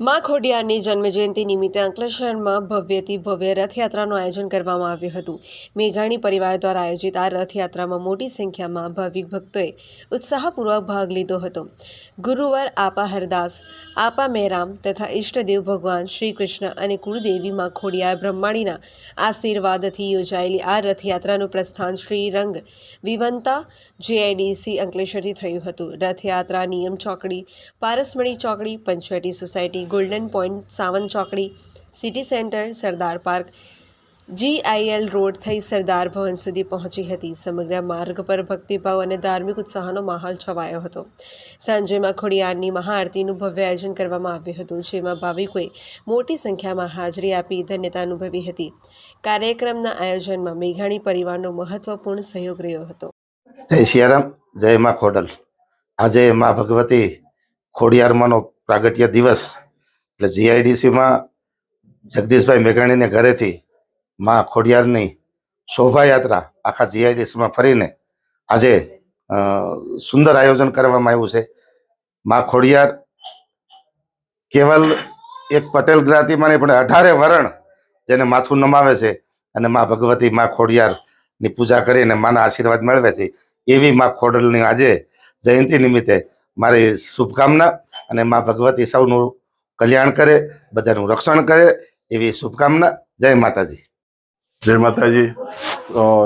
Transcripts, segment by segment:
માં ખોડિયારની જન્મજયંતિ નિમિત્તે અંકલેશ્વરમાં ભવ્યથી ભવ્ય રથયાત્રાનું આયોજન કરવામાં આવ્યું હતું. મેઘાણી પરિવાર દ્વારા આયોજિત આ રથયાત્રામાં મોટી સંખ્યામાં ભાવિક ભક્તોએ ઉત્સાહપૂર્વક ભાગ લીધો હતો. ગુરુવાર આપા હરદાસ, આપા મહેરામ તથા ઈષ્ટદેવ ભગવાન શ્રી કૃષ્ણ અને કુળદેવી માં ખોડિયાર બ્રહ્માણીના આશીર્વાદથી યોજાયેલી આ રથયાત્રાનું પ્રસ્થાન શ્રી રંગ વિવંતા જેઆઈડીસી અંકલેશ્વરથી થયું હતું. રથયાત્રા નિયમ ચોકડી, પારસમણી ચોકડી, Panchvati society golden point Savan ચોકડી city centre Sardar park GIL road થઈ સરદાર ભવન સુધી પહોંચી હતી. સમગ્ર માર્ગ પર ભક્તિભાવ અને ધાર્મિક ઉત્સાહનો માહોલ છવાયો હતો. સાંજેમાં ખોડિયારની મહાઆરતીનું ભવ્ય આયોજન કરવામાં આવ્યું હતું, જેમાં ભાવિકોએ મોટી સંખ્યામાં હાજરી આપી ધન્યતા અનુભવી હતી. કાર્યક્રમના આયોજનમાં મેઘાણી પરિવારનો મહત્વપૂર્ણ સહયોગ રહ્યો હતો. જય સિયારામ જય મા ખોડલ. આજે મા ભગવતી ખોડિયારમાંનો પ્રાગટ્ય દિવસ એટલે જીઆઈડીસીમાં જગદીશભાઈ મેઘાણીને ઘરેથી માં ખોડિયારની શોભાયાત્રા આખા જીઆઈડીસીમાં ફરીને આજે સુંદર આયોજન કરવામાં આવ્યું છે. માં ખોડિયાર કેવલ એક પટેલ જ્ઞાતિમાં નહીં, પણ અઢારે વરણ જેને માથું નમાવે છે અને માં ભગવતી માં ખોડિયારની પૂજા કરીને માના આશીર્વાદ મેળવે છે, એવી માં ખોડલની આજે જયંતિ નિમિત્તે મારી શુભકામના અને માં ભગવતી સૌનું કલ્યાણ કરે, બધાનું રક્ષણ કરે, એવી શુભકામના. જય માતાજી. જય માતાજી.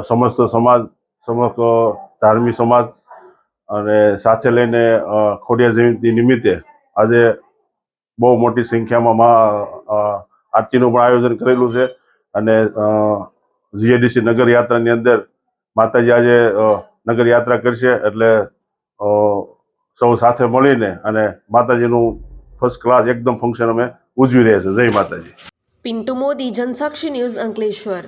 સમસ્ત સમાજ, સમસ્ત ધાર્મિક સમાજ અને સાથે લઈને ખોડિયા જયંતિ નિમિત્તે આજે બહુ મોટી સંખ્યામાં આરતીનું પણ આયોજન કરેલું છે અને જીએડીસી નગર યાત્રાની અંદર માતાજી આજે નગરયાત્રા નગર યાત્રા કરશે એટલે સૌ સાથે મળીને અને માતાજીનું ફર્સ્ટ ક્લાસ એકદમ ફંક્શન અમે ઉજવી રહ્યા છે જય માતાજી. પિન્ટુ મોદી, જનસાક્ષી ન્યૂઝ અંકલેશ્વર.